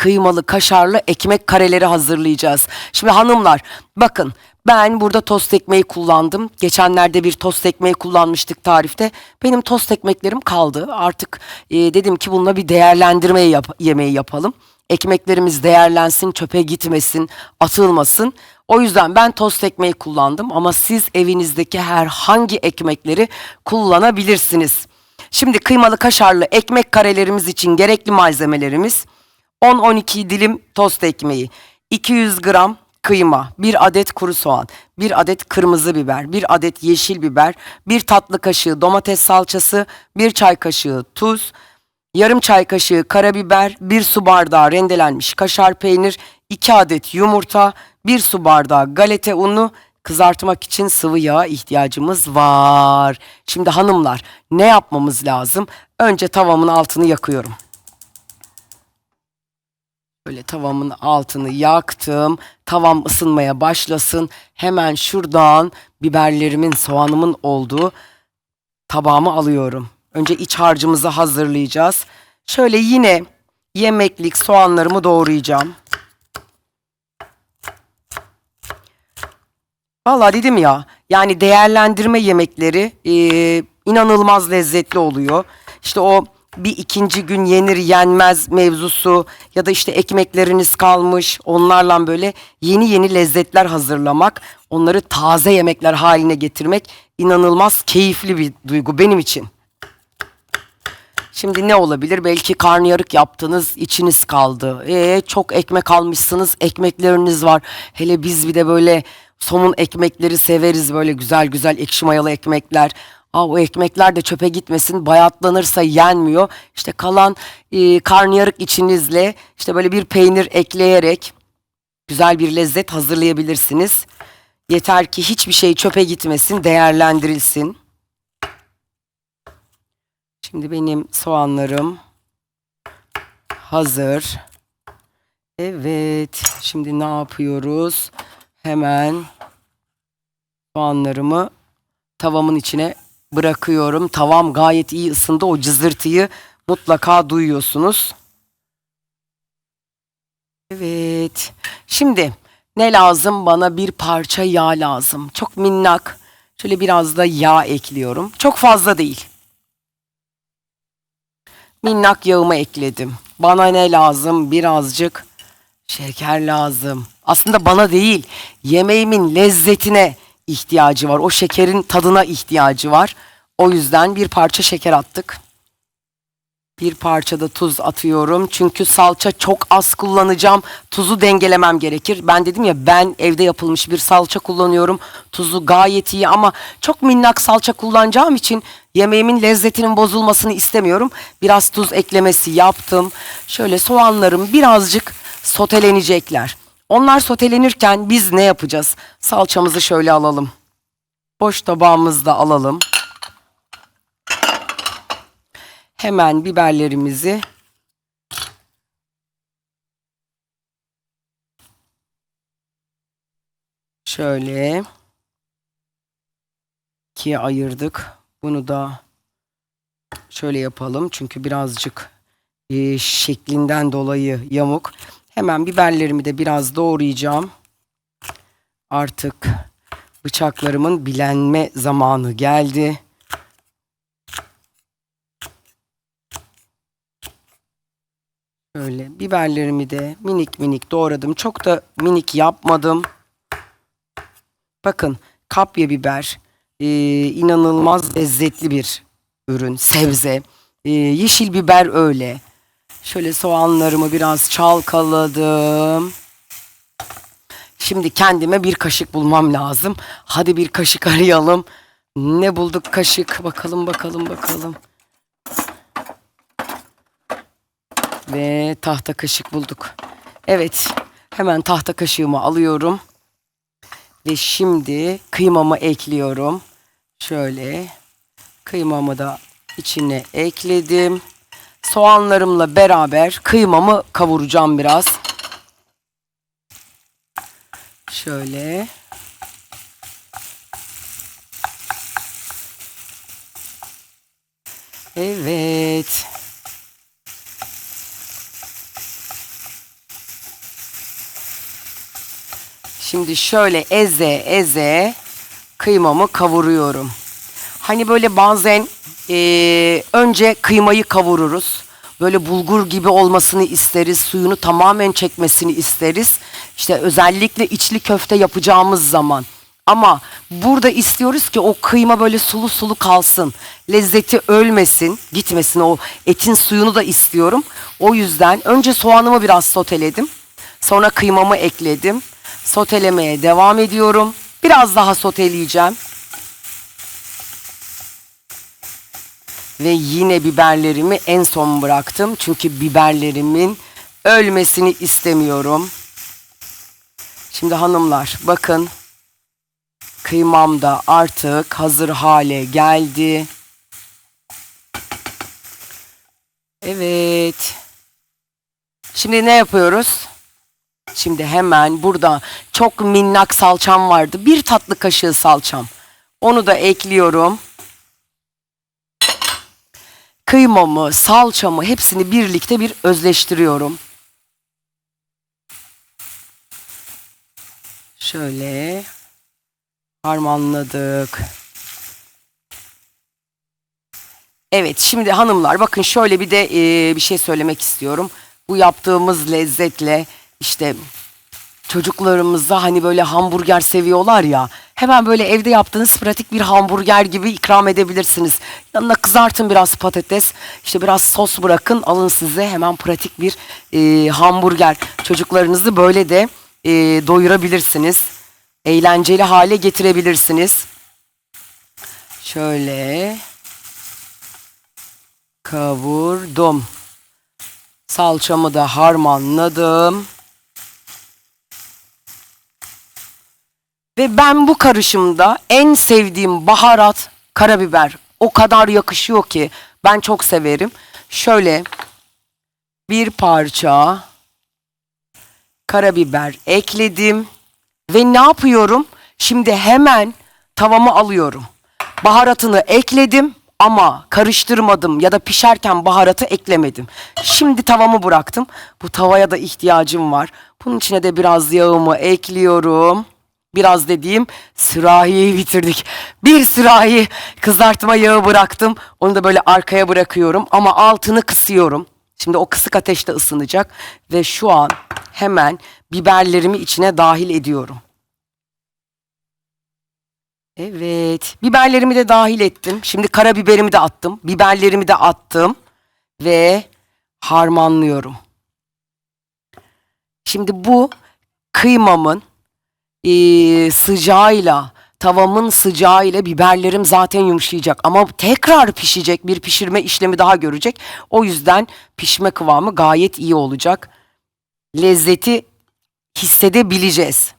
kıymalı kaşarlı ekmek kareleri hazırlayacağız. Şimdi hanımlar bakın ben burada tost ekmeği kullandım. Geçenlerde bir tost ekmeği kullanmıştık tarifte. Benim tost ekmeklerim kaldı. Artık e, dedim ki bununla bir değerlendirme yap- yemeği yapalım. Ekmeklerimiz değerlensin, çöpe gitmesin, atılmasın. O yüzden ben tost ekmeği kullandım ama siz evinizdeki herhangi ekmekleri kullanabilirsiniz. Şimdi kıymalı kaşarlı ekmek karelerimiz için gerekli malzemelerimiz 10-12 dilim tost ekmeği, 200 gram kıyma, 1 adet kuru soğan, 1 adet kırmızı biber, 1 adet yeşil biber, 1 tatlı kaşığı domates salçası, 1 çay kaşığı tuz, yarım çay kaşığı karabiber, 1 su bardağı rendelenmiş kaşar peynir, 2 adet yumurta, 1 su bardağı galeta unu, kızartmak için sıvı yağa ihtiyacımız var. Şimdi hanımlar ne yapmamız lazım? Önce tavamın altını yakıyorum. Böyle tavamın altını yaktım. Tavam ısınmaya başlasın. Hemen şuradan biberlerimin, soğanımın olduğu tabağımı alıyorum. Önce iç harcımızı hazırlayacağız. Şöyle yine yemeklik soğanlarımı doğrayacağım. Vallahi dedim ya yani değerlendirme yemekleri e, inanılmaz lezzetli oluyor. İşte o bir ikinci gün yenir yenmez mevzusu ya da işte ekmekleriniz kalmış onlarla böyle yeni yeni lezzetler hazırlamak onları taze yemekler haline getirmek inanılmaz keyifli bir duygu benim için. Şimdi ne olabilir? Belki karnıyarık yaptınız, içiniz kaldı. Ee, çok ekmek almışsınız, ekmekleriniz var. Hele biz bir de böyle somun ekmekleri severiz böyle güzel güzel ekşi mayalı ekmekler. Aa, o ekmekler de çöpe gitmesin, bayatlanırsa yenmiyor. İşte kalan e, karnıyarık içinizle işte böyle bir peynir ekleyerek güzel bir lezzet hazırlayabilirsiniz. Yeter ki hiçbir şey çöpe gitmesin, değerlendirilsin. Şimdi benim soğanlarım hazır. Evet. Şimdi ne yapıyoruz? Hemen soğanlarımı tavamın içine bırakıyorum. Tavam gayet iyi ısındı. O cızırtıyı mutlaka duyuyorsunuz. Evet. Şimdi ne lazım? Bana bir parça yağ lazım. Çok minnak. Şöyle biraz da yağ ekliyorum. Çok fazla değil minnak yağımı ekledim. Bana ne lazım? Birazcık şeker lazım. Aslında bana değil, yemeğimin lezzetine ihtiyacı var. O şekerin tadına ihtiyacı var. O yüzden bir parça şeker attık. Bir parça da tuz atıyorum. Çünkü salça çok az kullanacağım. Tuzu dengelemem gerekir. Ben dedim ya ben evde yapılmış bir salça kullanıyorum. Tuzu gayet iyi ama çok minnak salça kullanacağım için yemeğimin lezzetinin bozulmasını istemiyorum. Biraz tuz eklemesi yaptım. Şöyle soğanlarım birazcık sotelenecekler. Onlar sotelenirken biz ne yapacağız? Salçamızı şöyle alalım. Boş tabağımızda alalım. Hemen biberlerimizi şöyle ikiye ayırdık. Bunu da şöyle yapalım çünkü birazcık e, şeklinden dolayı yamuk. Hemen biberlerimi de biraz doğrayacağım. Artık bıçaklarımın bilenme zamanı geldi. Şöyle biberlerimi de minik minik doğradım. Çok da minik yapmadım. Bakın kapya biber e, inanılmaz lezzetli bir ürün, sebze. E, yeşil biber öyle. Şöyle soğanlarımı biraz çalkaladım. Şimdi kendime bir kaşık bulmam lazım. Hadi bir kaşık arayalım. Ne bulduk kaşık? Bakalım bakalım bakalım. Ve tahta kaşık bulduk. Evet, hemen tahta kaşığımı alıyorum. Ve şimdi kıymamı ekliyorum. Şöyle kıymamı da içine ekledim soğanlarımla beraber kıymamı kavuracağım biraz. Şöyle. Evet. Şimdi şöyle eze eze kıymamı kavuruyorum. Hani böyle bazen eee, önce kıymayı kavururuz. Böyle bulgur gibi olmasını isteriz. Suyunu tamamen çekmesini isteriz. İşte özellikle içli köfte yapacağımız zaman. Ama burada istiyoruz ki o kıyma böyle sulu sulu kalsın. Lezzeti ölmesin, gitmesin. O etin suyunu da istiyorum. O yüzden önce soğanımı biraz soteledim. Sonra kıymamı ekledim. Sotelemeye devam ediyorum. Biraz daha soteleyeceğim. Ve yine biberlerimi en son bıraktım. Çünkü biberlerimin ölmesini istemiyorum. Şimdi hanımlar bakın. Kıymam da artık hazır hale geldi. Evet. Şimdi ne yapıyoruz? Şimdi hemen burada çok minnak salçam vardı. Bir tatlı kaşığı salçam. Onu da ekliyorum. Kıymamı, salçamı hepsini birlikte bir özleştiriyorum. Şöyle harmanladık. Evet şimdi hanımlar bakın şöyle bir de eee, bir şey söylemek istiyorum. Bu yaptığımız lezzetle işte çocuklarımıza hani böyle hamburger seviyorlar ya. Hemen böyle evde yaptığınız pratik bir hamburger gibi ikram edebilirsiniz. Yanına kızartın biraz patates, işte biraz sos bırakın, alın size hemen pratik bir eee, hamburger. Çocuklarınızı böyle de eee, doyurabilirsiniz. Eğlenceli hale getirebilirsiniz. Şöyle kavurdum. Salçamı da harmanladım. Ve ben bu karışımda en sevdiğim baharat karabiber. O kadar yakışıyor ki ben çok severim. Şöyle bir parça karabiber ekledim. Ve ne yapıyorum? Şimdi hemen tavamı alıyorum. Baharatını ekledim ama karıştırmadım ya da pişerken baharatı eklemedim. Şimdi tavamı bıraktım. Bu tavaya da ihtiyacım var. Bunun içine de biraz yağımı ekliyorum. Biraz dediğim sürahiyi bitirdik. Bir sürahi kızartma yağı bıraktım. Onu da böyle arkaya bırakıyorum ama altını kısıyorum. Şimdi o kısık ateşte ısınacak ve şu an hemen biberlerimi içine dahil ediyorum. Evet, biberlerimi de dahil ettim. Şimdi karabiberimi de attım, biberlerimi de attım ve harmanlıyorum. Şimdi bu kıymamın eee, sıcağıyla, tavamın sıcağıyla biberlerim zaten yumuşayacak. Ama tekrar pişecek, bir pişirme işlemi daha görecek. O yüzden pişme kıvamı gayet iyi olacak. Lezzeti hissedebileceğiz.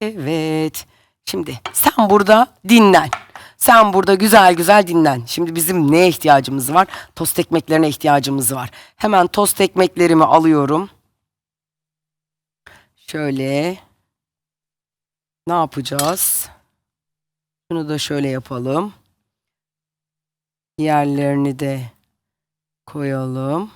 Evet. Şimdi sen burada dinlen. Sen burada güzel güzel dinlen. Şimdi bizim neye ihtiyacımız var? Tost ekmeklerine ihtiyacımız var. Hemen tost ekmeklerimi alıyorum. Şöyle. Ne yapacağız? Şunu da şöyle yapalım. Diğerlerini de koyalım.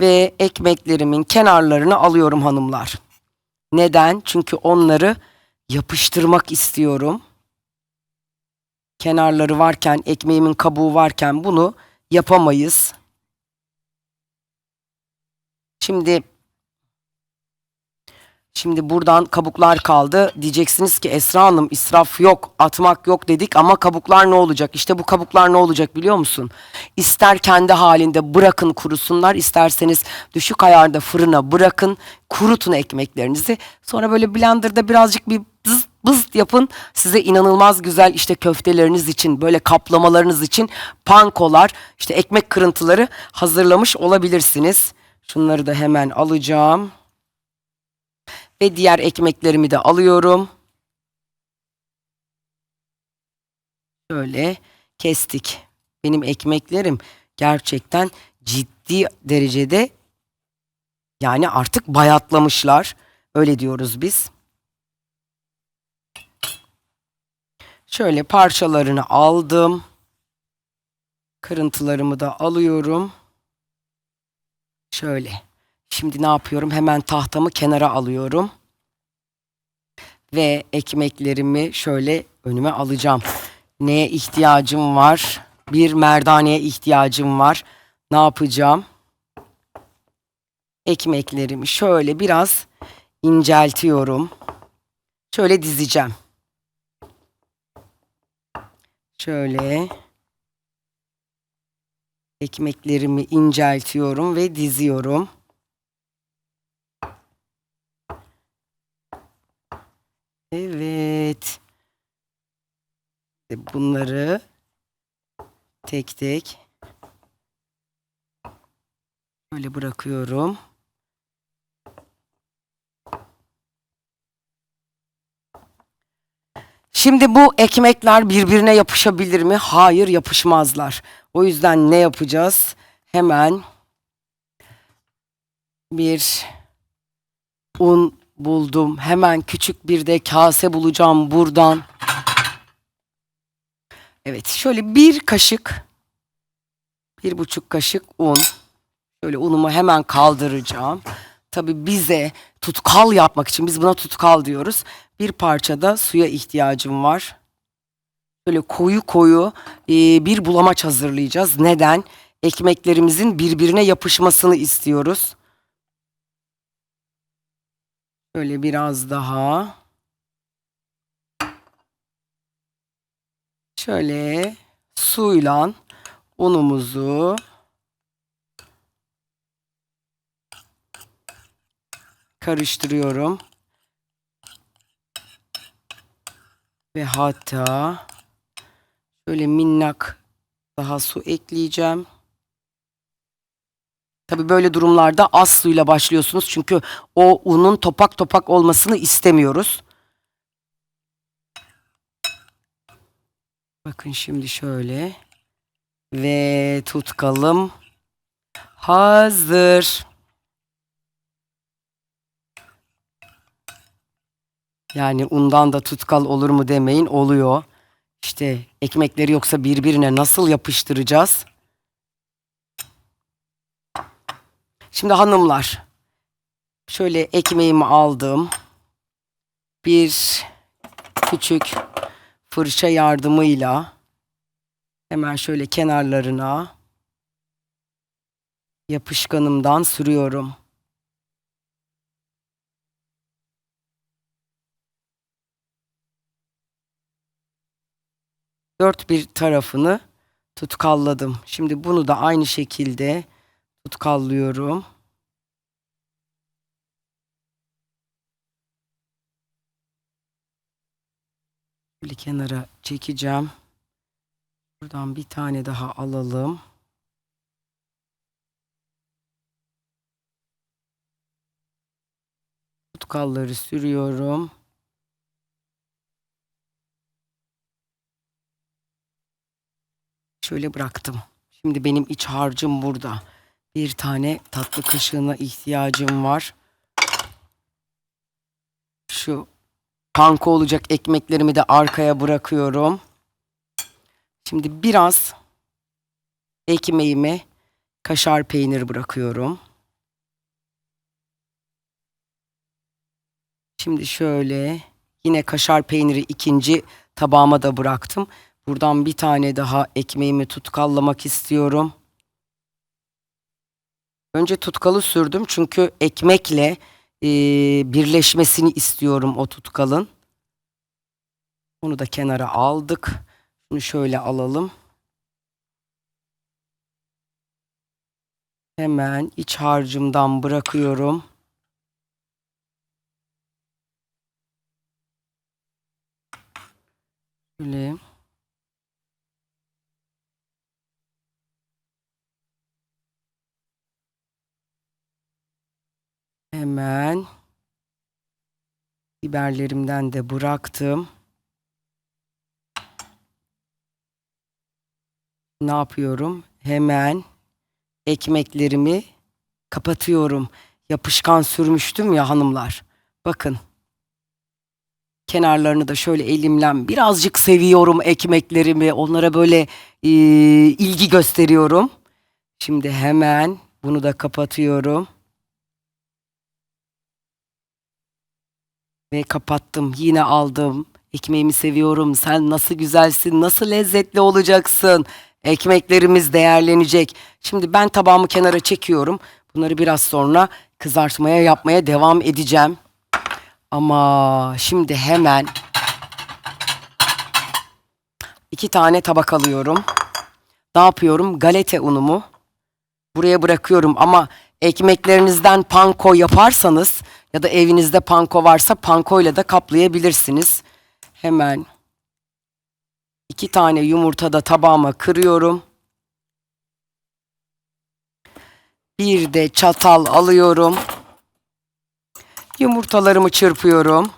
ve ekmeklerimin kenarlarını alıyorum hanımlar. Neden? Çünkü onları yapıştırmak istiyorum. Kenarları varken, ekmeğimin kabuğu varken bunu yapamayız. Şimdi Şimdi buradan kabuklar kaldı. Diyeceksiniz ki Esra Hanım israf yok, atmak yok dedik ama kabuklar ne olacak? İşte bu kabuklar ne olacak biliyor musun? İster kendi halinde bırakın kurusunlar, isterseniz düşük ayarda fırına bırakın, kurutun ekmeklerinizi. Sonra böyle blenderda birazcık bir bız yapın. Size inanılmaz güzel işte köfteleriniz için, böyle kaplamalarınız için pankolar, işte ekmek kırıntıları hazırlamış olabilirsiniz. Şunları da hemen alacağım. Ve diğer ekmeklerimi de alıyorum. Şöyle kestik. Benim ekmeklerim gerçekten ciddi derecede yani artık bayatlamışlar. Öyle diyoruz biz. Şöyle parçalarını aldım. Kırıntılarımı da alıyorum. Şöyle. Şimdi ne yapıyorum? Hemen tahtamı kenara alıyorum. Ve ekmeklerimi şöyle önüme alacağım. Neye ihtiyacım var? Bir merdaneye ihtiyacım var. Ne yapacağım? Ekmeklerimi şöyle biraz inceltiyorum. Şöyle dizeceğim. Şöyle ekmeklerimi inceltiyorum ve diziyorum. Evet. Bunları tek tek böyle bırakıyorum. Şimdi bu ekmekler birbirine yapışabilir mi? Hayır, yapışmazlar. O yüzden ne yapacağız? Hemen bir un buldum. Hemen küçük bir de kase bulacağım buradan. Evet, şöyle bir kaşık, bir buçuk kaşık un. Şöyle unumu hemen kaldıracağım. Tabii bize tutkal yapmak için, biz buna tutkal diyoruz. Bir parça da suya ihtiyacım var. Böyle koyu koyu e, bir bulamaç hazırlayacağız. Neden? Ekmeklerimizin birbirine yapışmasını istiyoruz. Şöyle biraz daha. Şöyle suyla unumuzu karıştırıyorum. Ve hatta şöyle minnak daha su ekleyeceğim. Tabi böyle durumlarda az suyla başlıyorsunuz çünkü o unun topak topak olmasını istemiyoruz. Bakın şimdi şöyle ve tutkalım hazır. Yani undan da tutkal olur mu demeyin oluyor. İşte ekmekleri yoksa birbirine nasıl yapıştıracağız? Şimdi hanımlar şöyle ekmeğimi aldım. Bir küçük fırça yardımıyla hemen şöyle kenarlarına yapışkanımdan sürüyorum. Dört bir tarafını tutkalladım. Şimdi bunu da aynı şekilde tutkallıyorum. Böyle kenara çekeceğim. Buradan bir tane daha alalım. Tutkalları sürüyorum. Şöyle bıraktım. Şimdi benim iç harcım burada. Bir tane tatlı kaşığına ihtiyacım var. Şu panko olacak ekmeklerimi de arkaya bırakıyorum. Şimdi biraz ekmeğime kaşar peynir bırakıyorum. Şimdi şöyle yine kaşar peyniri ikinci tabağıma da bıraktım. Buradan bir tane daha ekmeğimi tutkallamak istiyorum. Önce tutkalı sürdüm çünkü ekmekle e, birleşmesini istiyorum o tutkalın. Onu da kenara aldık. Bunu şöyle alalım. Hemen iç harcımdan bırakıyorum. Şöyle. Hemen biberlerimden de bıraktım. Ne yapıyorum? Hemen ekmeklerimi kapatıyorum. Yapışkan sürmüştüm ya hanımlar. Bakın. Kenarlarını da şöyle elimle birazcık seviyorum ekmeklerimi. Onlara böyle e, ilgi gösteriyorum. Şimdi hemen bunu da kapatıyorum. Ve kapattım. Yine aldım. Ekmeğimi seviyorum. Sen nasıl güzelsin, nasıl lezzetli olacaksın. Ekmeklerimiz değerlenecek. Şimdi ben tabağımı kenara çekiyorum. Bunları biraz sonra kızartmaya yapmaya devam edeceğim. Ama şimdi hemen iki tane tabak alıyorum. Ne yapıyorum? Galeta unumu buraya bırakıyorum ama ekmeklerinizden panko yaparsanız ya da evinizde panko varsa pankoyla da kaplayabilirsiniz. Hemen iki tane yumurta da tabağıma kırıyorum. Bir de çatal alıyorum. Yumurtalarımı çırpıyorum.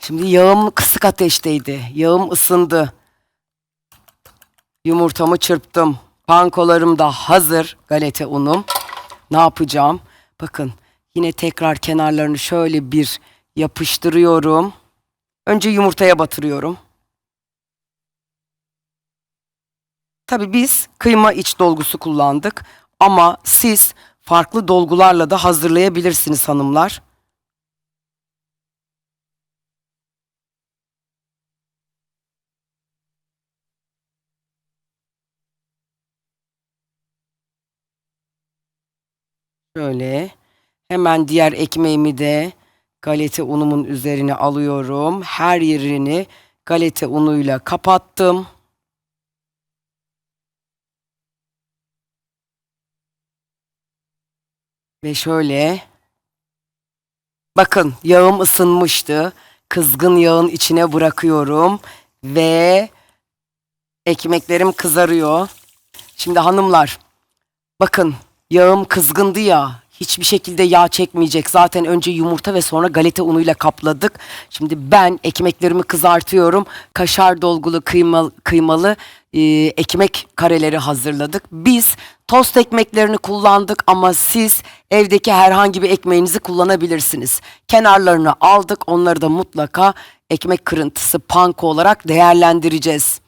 Şimdi yağım kısık ateşteydi. Yağım ısındı. Yumurtamı çırptım. Pankolarım da hazır. Galeta unum. Ne yapacağım? Bakın yine tekrar kenarlarını şöyle bir yapıştırıyorum. Önce yumurtaya batırıyorum. Tabii biz kıyma iç dolgusu kullandık ama siz farklı dolgularla da hazırlayabilirsiniz hanımlar. Şöyle hemen diğer ekmeğimi de galeta unumun üzerine alıyorum. Her yerini galeta unuyla kapattım. Ve şöyle bakın yağım ısınmıştı. Kızgın yağın içine bırakıyorum ve ekmeklerim kızarıyor. Şimdi hanımlar bakın yağım kızgındı ya hiçbir şekilde yağ çekmeyecek. Zaten önce yumurta ve sonra galeta unuyla kapladık. Şimdi ben ekmeklerimi kızartıyorum. Kaşar dolgulu kıymalı, kıymalı e, ekmek kareleri hazırladık. Biz tost ekmeklerini kullandık ama siz evdeki herhangi bir ekmeğinizi kullanabilirsiniz. Kenarlarını aldık. Onları da mutlaka ekmek kırıntısı panko olarak değerlendireceğiz.